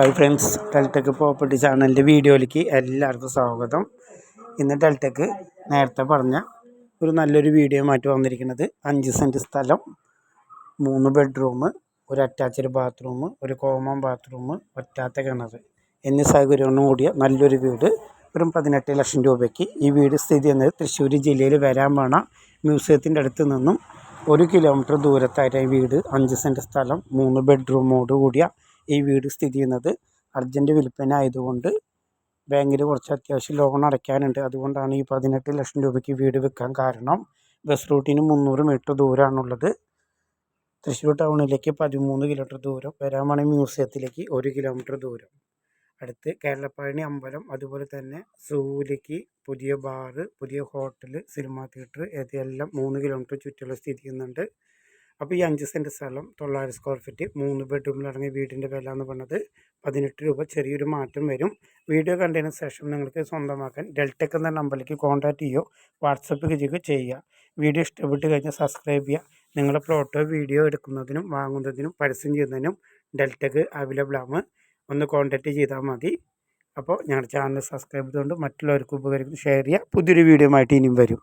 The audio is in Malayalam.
ഹായ് ഫ്രണ്ട്സ് ടെൽടെക് പ്രോപ്പർട്ടി ചാനലിന്റെ വീഡിയോയിലേക്ക് എല്ലാവർക്കും സ്വാഗതം. ഇന്ന് ടെൽടെക് നേരത്തെ പറഞ്ഞ ഒരു നല്ലൊരു വീഡിയോ മാറ്റി വന്നിരിക്കുന്നത് അഞ്ച് സെന്റ് സ്ഥലം മൂന്ന് ബെഡ്റൂം ഒരു അറ്റാച്ച്ഡ് ബാത്റൂം ഒരു കോമൺ ബാത്റൂം ഒറ്റാത്ത കിണർ എന്നീ സൗകര്യങ്ങളും കൂടിയ നല്ലൊരു വീട്. വെറും പതിനെട്ട് ലക്ഷം രൂപയ്ക്ക് ഈ വീട് സ്ഥിതി ചെയ്യുന്നത് തൃശ്ശൂർ ജില്ലയിൽ വരാൻ പോണ മ്യൂസിയത്തിന്റെ അടുത്ത് നിന്നും ഒരു കിലോമീറ്റർ ദൂരത്തായിട്ട് ഈ വീട്. അഞ്ച് സെന്റ് സ്ഥലം മൂന്ന് ബെഡ്റൂമോട് കൂടിയ ഈ വീട് സ്ഥിതി ചെയ്യുന്നത്. അർജന്റ് വിൽപ്പന ആയതുകൊണ്ട് ബാങ്കിൽ കുറച്ച് അത്യാവശ്യം ലോൺ അടയ്ക്കാനുണ്ട്. അതുകൊണ്ടാണ് ഈ പതിനെട്ട് ലക്ഷം രൂപയ്ക്ക് വീട് വിൽക്കാൻ കാരണം ബസ് റൂട്ടിന് മുന്നൂറ് മീറ്റർ ദൂരമാണുള്ളത് തൃശ്ശൂർ ടൗണിലേക്ക് പതിമൂന്ന് കിലോമീറ്റർ ദൂരം പേരാമണി മ്യൂസിയത്തിലേക്ക് ഒരു കിലോമീറ്റർ ദൂരം. അടുത്ത് കേരളപ്പഴനി അമ്പലം അതുപോലെ തന്നെ സൂലിക്ക് പുതിയ ബാറ് പുതിയ ഹോട്ടൽ സിനിമാ തിയേറ്റർ ഇതെല്ലാം മൂന്ന് കിലോമീറ്റർ ചുറ്റുള്ള സ്ഥിതി ചെയ്യുന്നുണ്ട്. അപ്പോൾ ഈ അഞ്ച് സെന്റ് സ്ഥലം തൊള്ളായിരം സ്ക്വയർ ഫീറ്റ് മൂന്ന് ബെഡ്റൂമിലടങ്ങിയ വീടിന്റെ വില എന്ന് പറഞ്ഞത്. പതിനെട്ട് രൂപ ചെറിയൊരു മാറ്റം വരും. വീഡിയോ കണ്ടതിന് ശേഷം നിങ്ങൾക്ക് സ്വന്തമാക്കാൻ ഡെൽടെക് എന്ന നമ്പറിലേക്ക് കോൺടാക്റ്റ് ചെയ്യുകയോ വാട്സപ്പ് ചെയ്യുകയോ ചെയ്യുക. വീഡിയോ ഇഷ്ടപ്പെട്ട് കഴിഞ്ഞാൽ സബ്സ്ക്രൈബ് ചെയ്യുക. നിങ്ങളുടെ പ്ലോട്ടോ വീഡിയോ എടുക്കുന്നതിനും വാങ്ങുന്നതിനും പരസ്യം ചെയ്യുന്നതിനും ഡെൽടെക് അവൈലബിൾ ആണ്. ഒന്ന് കോൺടാക്റ്റ് ചെയ്താൽ മതി. അപ്പോൾ ഞങ്ങളുടെ ചാനൽ സബ്സ്ക്രൈബ് ചെയ്തുകൊണ്ട് മറ്റുള്ളവർക്ക് ഉപകരിക്കും ഷെയർ ചെയ്യുക. പുതിയൊരു വീഡിയോ ആയിട്ട് ഇനിയും വരും.